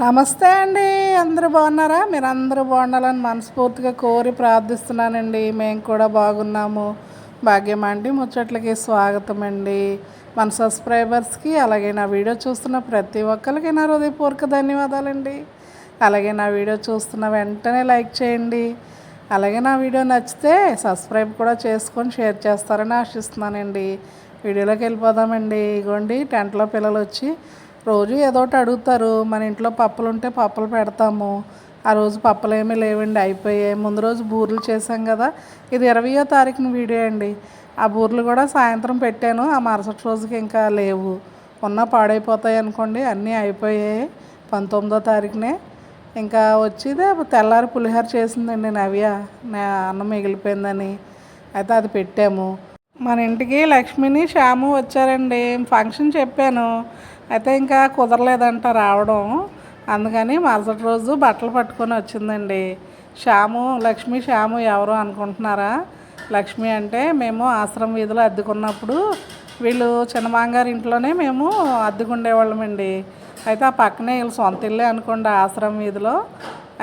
నమస్తే అండి. అందరూ బాగున్నారా? మీరు అందరూ బాగుండాలని మనస్ఫూర్తిగా కోరి ప్రార్థిస్తున్నానండి. మేము కూడా బాగున్నాము. భాగ్యం అండి. ముచ్చట్లకి స్వాగతం అండి. మన సబ్స్క్రైబర్స్కి అలాగే నా వీడియో చూస్తున్న ప్రతి ఒక్కరికి నా హృదయపూర్వక ధన్యవాదాలండి. అలాగే నా వీడియో చూస్తున్న వెంటనే లైక్ చేయండి. అలాగే నా వీడియో నచ్చితే సబ్స్క్రైబ్ కూడా చేసుకొని షేర్ చేస్తారని ఆశిస్తున్నానండి. వీడియోలోకి వెళ్ళిపోదామండి. ఇగోండి టెంట్లో పిల్లలు వచ్చి రోజు ఏదో ఒకటి అడుగుతారు. మన ఇంట్లో పప్పులు ఉంటే పప్పులు పెడతాము. ఆ రోజు పప్పులు ఏమీ లేవండి అయిపోయాయి. ముందు రోజు బూరెలు చేసాం కదా. ఇది ఇరవయో తారీఖున వీడియో అండి. ఆ బూరెలు కూడా సాయంత్రం పెట్టాను. ఆ మరుసటి రోజుకి ఇంకా లేవు. ఉన్న పాడైపోతాయి అనుకోండి అన్నీ అయిపోయాయి పంతొమ్మిదో తారీఖునే. ఇంకా వచ్చిదే తెల్లారి పులిహోర చేసిందండి నవ్య. నా అన్నం మిగిలిపోయిందని అయితే అది పెట్టాము. మన ఇంటికి లక్ష్మిని శ్యాము వచ్చారండి. ఫంక్షన్ చెప్పాను. అయితే ఇంకా కుదరలేదంట రావడం. అందుకని మరుసటి రోజు బట్టలు పట్టుకొని వచ్చిందండి. శ్యాము లక్ష్మి శ్యాము ఎవరు అనుకుంటున్నారా? లక్ష్మి అంటే మేము ఆశ్రమ వీధిలో అద్దెకున్నప్పుడు వీళ్ళు చిన్నమాంగారి ఇంట్లోనే మేము అద్దెకుండేవాళ్ళమండి. అయితే ఆ పక్కనే వీళ్ళు సొంత ఇల్లే అనుకోండి ఆశ్రమం వీధిలో.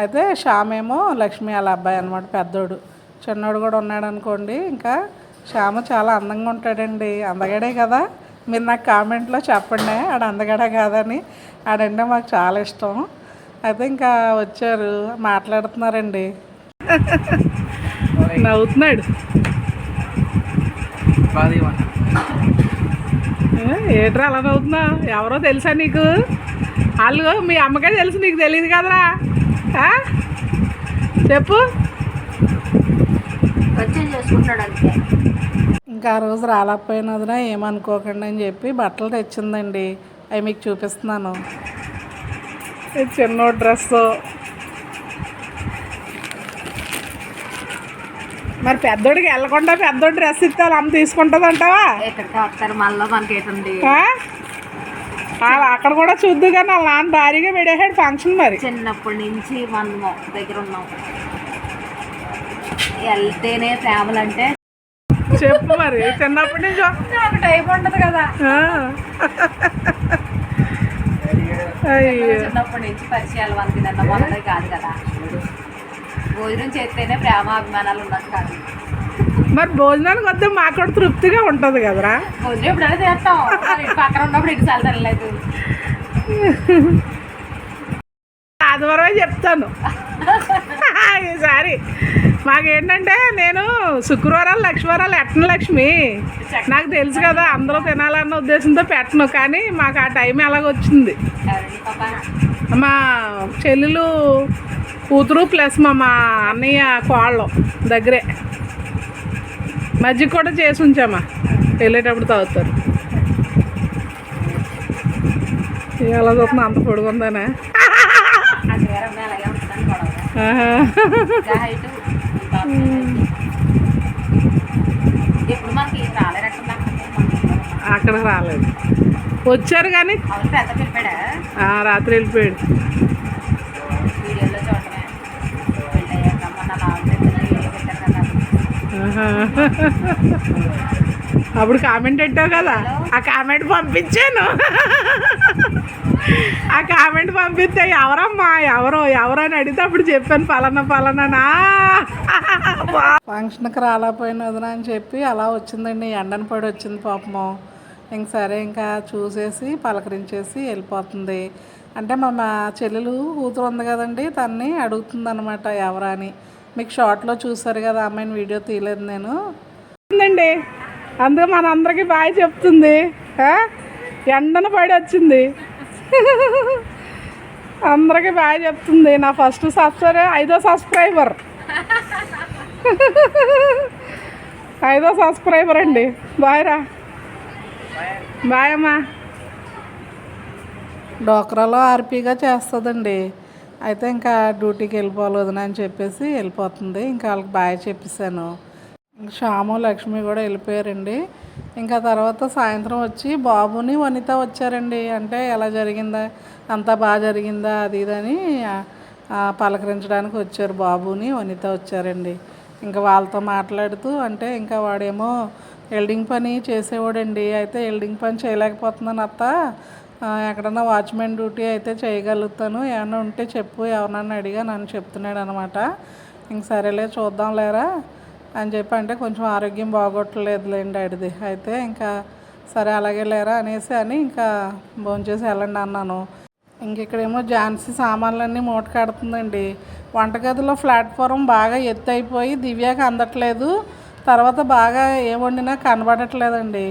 అయితే శ్యామేమో లక్ష్మి వాళ్ళ అబ్బాయి అనమాట పెద్దోడు. చిన్నోడు కూడా ఉన్నాడు అనుకోండి ఇంకా శ్యామ చాలా అందంగా ఉంటాడండి. అందగాడే కదా. మీరు నాకు కామెంట్లో చెప్పండి ఆడ అందగాడా కాదని. ఆడంటే మాకు చాలా ఇష్టం. అయితే ఇంకా వచ్చారు మాట్లాడుతున్నారండి. నవ్వుతున్నాడు. ఏ, ఏట్రా అలా నవ్వుతున్నా? ఎవరో తెలుసా నీకు? వాళ్ళు మీ అమ్మకే తెలుసు నీకు తెలియదు కదరా? ఆ? చెప్పు. వచ్చి చేసుకుంటాడు అంతే. ఇంకా ఆ రోజు రాలేకపోయినదినా ఏమనుకోకండి అని చెప్పి బట్టలు తెచ్చిందండి. అవి మీకు చూపిస్తున్నాను. చిన్న డ్రెస్. మరి పెద్దోడికి వెళ్ళకుండా పెద్దోడి డ్రెస్ ఇస్తే అమ్మ తీసుకుంటుంది అంటావా? అక్కడ కూడా చూద్దు కానీ వాళ్ళ నాన్న భారీగా పెడేసాడు ఫంక్షన్ మరి. చిన్నప్పటి నుంచి మనం దగ్గర ఉన్నాం. వెళ్తేనే ఫ్యామిలీ అంటే చెప్పు మరి చిన్నప్పటి నుంచి టైప్ ఉండదు కదా. చిన్నప్పటి నుంచి పరిచయాలు మనకి నిన్న మొదలై కాదు కదా. భోజనం చేస్తేనే ప్రేమ అభిమానాలు ఉన్నట్టు కాదు. మరి భోజనానికి వస్తే మాకు కూడా తృప్తిగా ఉంటుంది కదరా. భోజనం ఎప్పుడైనా చేస్తాం. పక్కన ఉన్నప్పుడు ఇటు సార్లు తినలేదు. ఆదివారమే చెప్తాను. ఈసారి మాకేంటంటే నేను శుక్రవారాలు లక్ష్మీవారాలు ఎట్టను లక్ష్మి. నాకు తెలుసు కదా అందరూ తినాలన్న ఉద్దేశంతో పెట్టను కానీ మాకు ఆ టైం ఎలాగొచ్చింది? మా చెల్లెలు కూతురు ప్లస్ మా మా అన్నయ్య కోళ్ళు దగ్గరే. మజ్జిగ కూడా చేసి ఉంచామా? వెళ్ళేటప్పుడు తాగుతారు. ఎలా చూస్తున్నా అంత పొడుగుందానే? అక్కడ రాలేదు. వచ్చారు కానీ రాత్రి వెళ్ళిపోయాడు. ఆహా. అప్పుడు కామెంట్ పెట్టావు కదా? ఆ కామెంట్ పంపించాను. ఆ కామెంట్ పంపిస్తే ఎవరమ్మా ఎవరో ఎవరో అని అడిగితే అప్పుడు చెప్పాను పలానా పలానా ఫంక్షన్కి రాలేకపోయినదినా అని చెప్పి అలా వచ్చిందండి. ఎండన పడి వచ్చింది పాపము. ఇంక సరే ఇంకా చూసేసి పలకరించేసి వెళ్ళిపోతుంది. అంటే మా మా చెల్లెలు కూతురు ఉంది కదండి తన్ని అడుగుతుంది అనమాట ఎవరా అని. మీకు షార్ట్లో చూసారు కదా అమ్మాయిని వీడియో తీయలేదు నేను. ఉందండి. అందుకే మన అందరికీ బాగా చెప్తుంది. ఎండన పడి వచ్చింది. అందరికీ బాగా చెప్తుంది. నా ఫస్ట్ సబ్స్క్రైబర్ ఐదో సబ్స్క్రైబర్. ఐదో సబ్స్క్రైబర్ అండి. బాయ్ రా. బాయ్ అమ్మా. డోక్రాలో ఆర్పీగా చేస్తుందండి. అయితే ఇంకా డ్యూటీకి వెళ్ళిపోవాలి వదిన అని చెప్పేసి వెళ్ళిపోతుంది. ఇంకా వాళ్ళకి బాయ్ చెప్పేశాను. శ్యాము లక్ష్మి కూడా వెళ్ళిపోయారండి. ఇంకా తర్వాత సాయంత్రం వచ్చి బాబుని వనిత వచ్చారండి. అంటే ఎలా జరిగిందా అంతా బాగా జరిగిందా అది ఇదని పలకరించడానికి వచ్చారు బాబుని వనిత వచ్చారండి. ఇంకా వాళ్ళతో మాట్లాడుతూ అంటే ఇంకా వాడేమో వెల్డింగ్ పని చేసేవాడండి. అయితే ఎల్డింగ్ పని చేయలేకపోతున్నాను అత్త. ఎక్కడన్నా వాచ్మెన్ డ్యూటీ అయితే చేయగలుగుతాను. ఏమన్నా ఉంటే చెప్పు ఎవరన్నా అడిగా నన్ను చెప్తున్నాడు అనమాట ఇంక సరేలే చూద్దాం లేరా అని చెప్పి అంటే కొంచెం ఆరోగ్యం బాగోట్లేదులేండి అడిది అయితే ఇంకా సరే అలాగే లేరా అనేసి అని ఇంకా భోంచేసి వెళ్ళండి అన్నాను. ఇంకెక్కడేమో ఝాన్సీ సామాన్లన్నీ మూట కడుతుందండి. వంటగదిలో ప్లాట్ఫారం బాగా ఎత్తు అయిపోయి దివ్యాకి అందట్లేదు. తర్వాత బాగా ఏ వండినా కనబడట్లేదండి.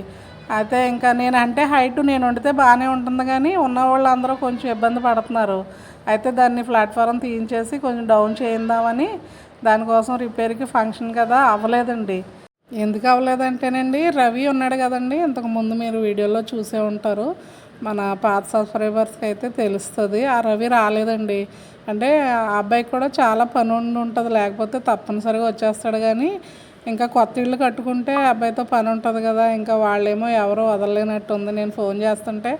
అయితే ఇంకా నేను అంటే హైట్ నేను వండితే బాగానే ఉంటుంది కానీ ఉన్న వాళ్ళు అందరూ కొంచెం ఇబ్బంది పడుతున్నారు. అయితే దాన్ని ప్లాట్ఫారం తీయించేసి కొంచెం డౌన్ చేయిందామని దానికోసం రిపేర్కి ఫంక్షన్ కదా అవ్వలేదండి. ఎందుకు అవ్వలేదంటేనండి రవి ఉన్నాడు కదండి ఇంతకు ముందు మీరు వీడియోలో చూసే ఉంటారు. మన పాత సబ్స్క్రైబర్స్కి అయితే తెలుస్తుంది. ఆ రవి రాలేదండి. అంటే ఆ అబ్బాయికి కూడా చాలా పని ఉండి ఉంటుంది లేకపోతే తప్పనిసరిగా వచ్చేస్తాడు కానీ ఇంకా కొత్త ఇల్లు కట్టుకుంటే అబ్బాయితో పని ఉంటుంది కదా ఇంకా వాళ్ళేమో ఎవరో వదలలేనట్టు ఉంది. నేను ఫోన్ చేస్తుంటే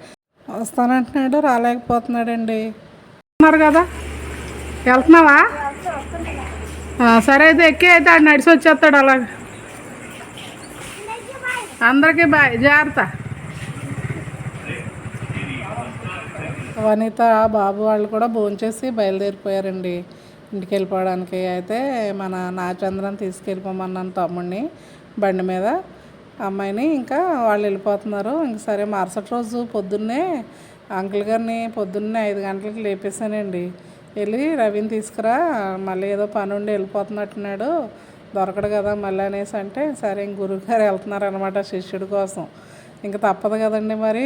వస్తానంటున్నాడు రాలేకపోతున్నాడండి. ఉన్నారు కదా? వెళ్తున్నావా? సరే అయితే ఎక్కి అయితే ఆడు నడిచి వచ్చేస్తాడు అలాగ. అందరికీ బాయ్ జాగ్రత్త. వనిత బాబు వాళ్ళు కూడా భోంచేసి బయలుదేరిపోయారండి. ఇంటికి వెళ్ళిపోవడానికి అయితే మన నాచంద్రం తీసుకెళ్ళిపోమన్నాను తమ్ముడిని బండి మీద. అమ్మాయిని ఇంకా వాళ్ళు వెళ్ళిపోతున్నారు. ఇంక సరే మరుసటి రోజు పొద్దున్నే అంకుల్ గారిని పొద్దున్నే ఐదు గంటలకు లేపేశానండి. వెళ్ళి రవిని తీసుకురా మళ్ళీ ఏదో పని ఉండి వెళ్ళిపోతున్నట్టున్నాడు. దొరకడు కదా మళ్ళీ అనేసి అంటే సరే ఇంక గురువుగారు వెళ్తున్నారు అనమాట శిష్యుడి కోసం. ఇంకా తప్పదు కదండి మరి.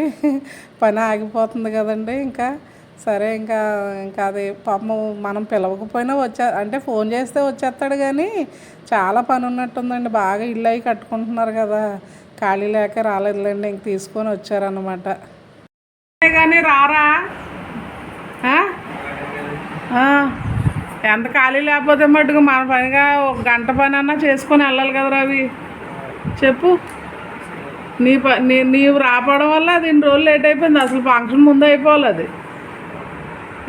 పని ఆగిపోతుంది కదండి ఇంకా. సరే ఇంకా ఇంకా అది పాపం మనం పిలవకపోయినా వచ్చే అంటే ఫోన్ చేస్తే వచ్చేస్తాడు కానీ చాలా పని ఉన్నట్టుందండి. బాగా ఇల్లు అవి కట్టుకుంటున్నారు కదా. ఖాళీ లేక రాలేదులేండి ఇంక తీసుకొని వచ్చారనమాట కానీ రారా? ఎంత ఖాళీ లేకపోతే మటుకు మన పనిగా ఒక గంట పని అన్నా చేసుకొని వెళ్ళాలి కదా రవి చెప్పు. నీ ప నీ నీవు రాపడం వల్ల అది ఇన్ని రోజులు లేట్ అయిపోయింది. అసలు ఫంక్షన్ ముందు అయిపోవాలి అది.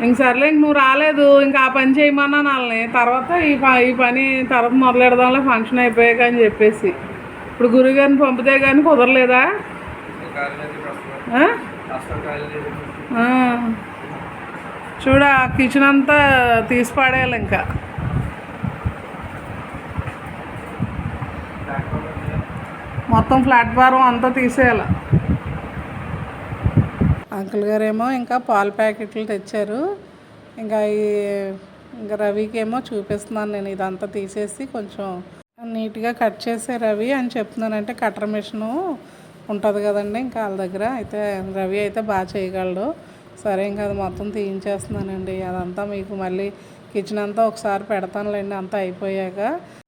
ఇంక సర్లే ఇంక నువ్వు రాలేదు. ఇంకా ఆ పని చేయమన్నాను వాళ్ళని. తర్వాత ఈ ఈ పని తర్వాత మొదలెడదాంలే ఫంక్షన్ అయిపోయాక అని చెప్పేసి. ఇప్పుడు గురుగారిని పంపితే కానీ కుదరలేదా? చూడ ఆ. చూడ కిచెన్ అంతా తీసి పాడేయాలి ఇంకా. మొత్తం ప్లాట్ఫారం అంతా తీసేయాలి. అంకుల్ గారేమో ఇంకా పాల ప్యాకెట్లు తెచ్చారు. ఇంకా ఈ ఇంకా రవికి ఏమో చూపిస్తున్నాను నేను ఇదంతా తీసేసి కొంచెం నీట్గా కట్ చేసే రవి అని చెప్తున్నాను అంటే మిషను ఉంటుంది కదండి ఇంకా వాళ్ళ దగ్గర. అయితే రవి అయితే బాగా చేయగలడు. సరే ఇంకా అది మొత్తం తీయించేస్తున్నానండి. అదంతా మీకు మళ్ళీ కిచెన్ అంతా ఒకసారి పెడతానులేండి అంతా అయిపోయాక.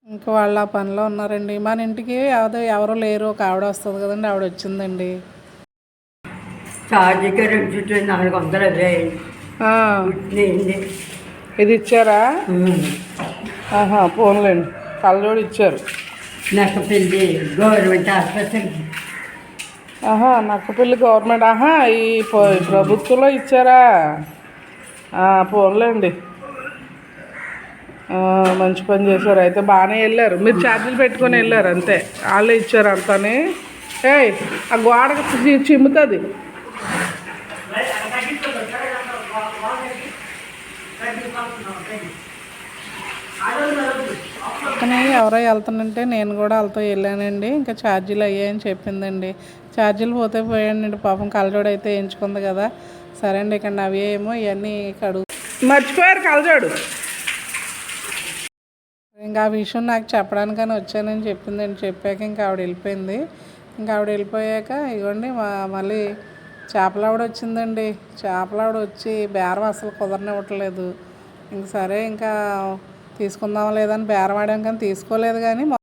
ఇంకా వాళ్ళు ఆ పనిలో ఉన్నారండి. మన ఇంటికి ఎవరు ఎవరు లేరు ఒక ఆవిడ వస్తుంది కదండి ఆవిడ వచ్చిందండి. రెండు చుట్టూ నాలుగు వందలు ఇది ఇచ్చారా? ఆహా పోన్లేండి. కళ్ళజోడు ఇచ్చారు. నాకు పెళ్ళి గవర్నమెంట్ ఆసుపత్రికి ఆహా నక్కపల్లి గవర్నమెంట్. ఆహా ఈ ప్రభుత్వంలో ఇచ్చారా? పోన్లేండి. మంచి పని చేశారు. అయితే బాగానే వెళ్ళారు. మీరు ఛార్జీలు పెట్టుకొని వెళ్ళారు అంతే. వాళ్ళే ఇచ్చారు అంతని. ఏయ్ ఆ గోడకు చి- చిమ్ముతుంది. కానీ ఎవరో వెళ్తానంటే నేను కూడా వాళ్ళతో వెళ్ళానండి. ఇంకా ఛార్జీలు అయ్యాయని చెప్పిందండి. ఛార్జీలు పోతే పోయానండి. పాపం కలజోడు అయితే వేయించుకుంది కదా. సరే అండి ఇక్కడ అవి ఏమో ఇవన్నీ కడుగు. మర్చిపోయారు కలజోడు ఇంకా ఆ విషయం నాకు చెప్పడానికని వచ్చానని చెప్పిందండి. చెప్పాక ఇంకా ఆవిడ వెళ్ళిపోయింది. ఇంకా ఆవిడ వెళ్ళిపోయాక మా మళ్ళీ చేపలావిడ వచ్చిందండి. చేపలావిడ వచ్చి బేరం అసలు కుదరనివ్వట్లేదు. ఇంక సరే ఇంకా తీసుకుందాం లేదని బేరం కానీ తీసుకోలేదు కానీ మొ-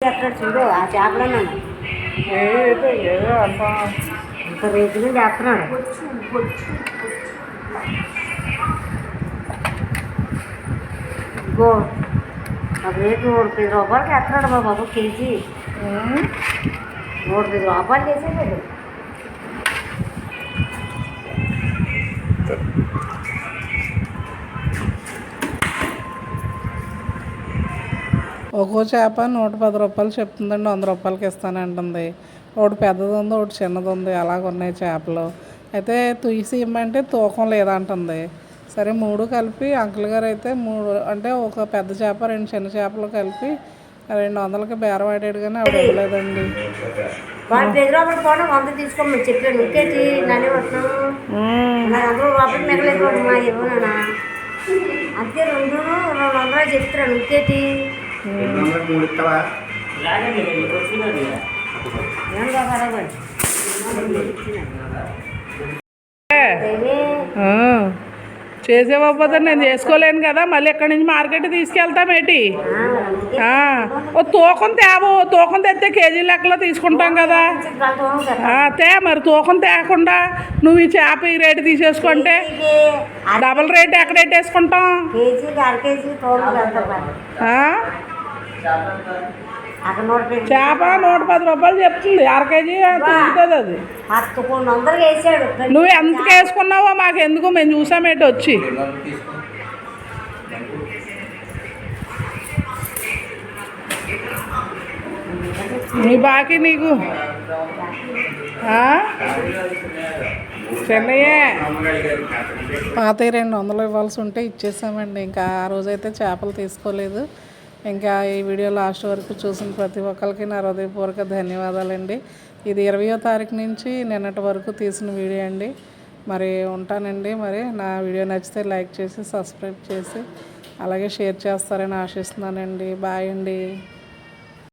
అక్కడ చూడు ఆ చేపలను ఏదో ఏదో అంతా ఇంత రేట్లు చేస్తున్నాడు. గో ఆ రేటు నూట పది రూపాయలకి ఎత్తున్నాడు మా బాబు కేజీ. ఉమ్, నూట పది రూపాయలు చేసేది ఒక్కో చేప నూట పది రూపాయలు చెప్తుందండి వంద రూపాయలకి ఇస్తానంటుంది ఒకటి పెద్దది ఉంది ఒకటి చిన్నది ఉంది అలాగ ఉన్నాయి చేపలు. అయితే తుయ్సి ఇమ్మంటే తూకం లేదంటుంది. సరే మూడు కలిపి అంకుల్ గారు అయితే మూడు అంటే ఒక పెద్ద చేప రెండు చిన్న చేపలు కలిపి రెండు వందలకి బేరం ఆడాడు కానీ ఆవిడ ఇవ్వలేదండి. వాడు పోవడం వంద తీసుకోమని చెప్పాడు ఇంకేంటి నన్ను మిగలేదు అంతే రెండు రెండు వందలు చెప్తున్నాను ఇంకేంటి ఆ, చేసేవకపోతే నేను చేసుకోలేను కదా మళ్ళీ ఎక్కడి నుంచి మార్కెట్ తీసుకెళ్తామేటి ఆ, ఓ తూకం తేవో తూకం తెస్తే కేజీ లెక్కలో తీసుకుంటాం కదా. ఆ, తే మరి తూకం తేకుండా నువ్వు ఈ చేప ఈ రేటు తీసేసుకుంటే డబల్ రేట్ ఎక్కడ పెట్టేసుకుంటాం ఎంత చేప నూట పది రూపాయలు చెప్తుంది. అర కేజీ తిరుగుతుంది అది. నువ్వు ఎంతకు వేసుకున్నావో మాకు ఎందుకు? మేము చూసామేటి వచ్చి. నీ బాకీ నీకు? చెన్నయ్యే. పాత రెండు వందలు ఇవ్వాల్సి ఉంటే ఇచ్చేసామండి. ఇంకా ఆ రోజైతే చేపలు తీసుకోలేదు. ఇంకా ఈ వీడియో లాస్ట్ వరకు చూసిన ప్రతి ఒక్కరికి నా హృదయపూర్వక ధన్యవాదాలండి. ఇది ఇరవయో తారీఖు నుంచి నిన్నటి వరకు తీసిన వీడియో అండి. మరి ఉంటానండి. మరి నా వీడియో నచ్చితే లైక్ చేసి సబ్స్క్రైబ్ చేసి అలాగే షేర్ చేస్తారని ఆశిస్తున్నానండి. బాయ్ అండి.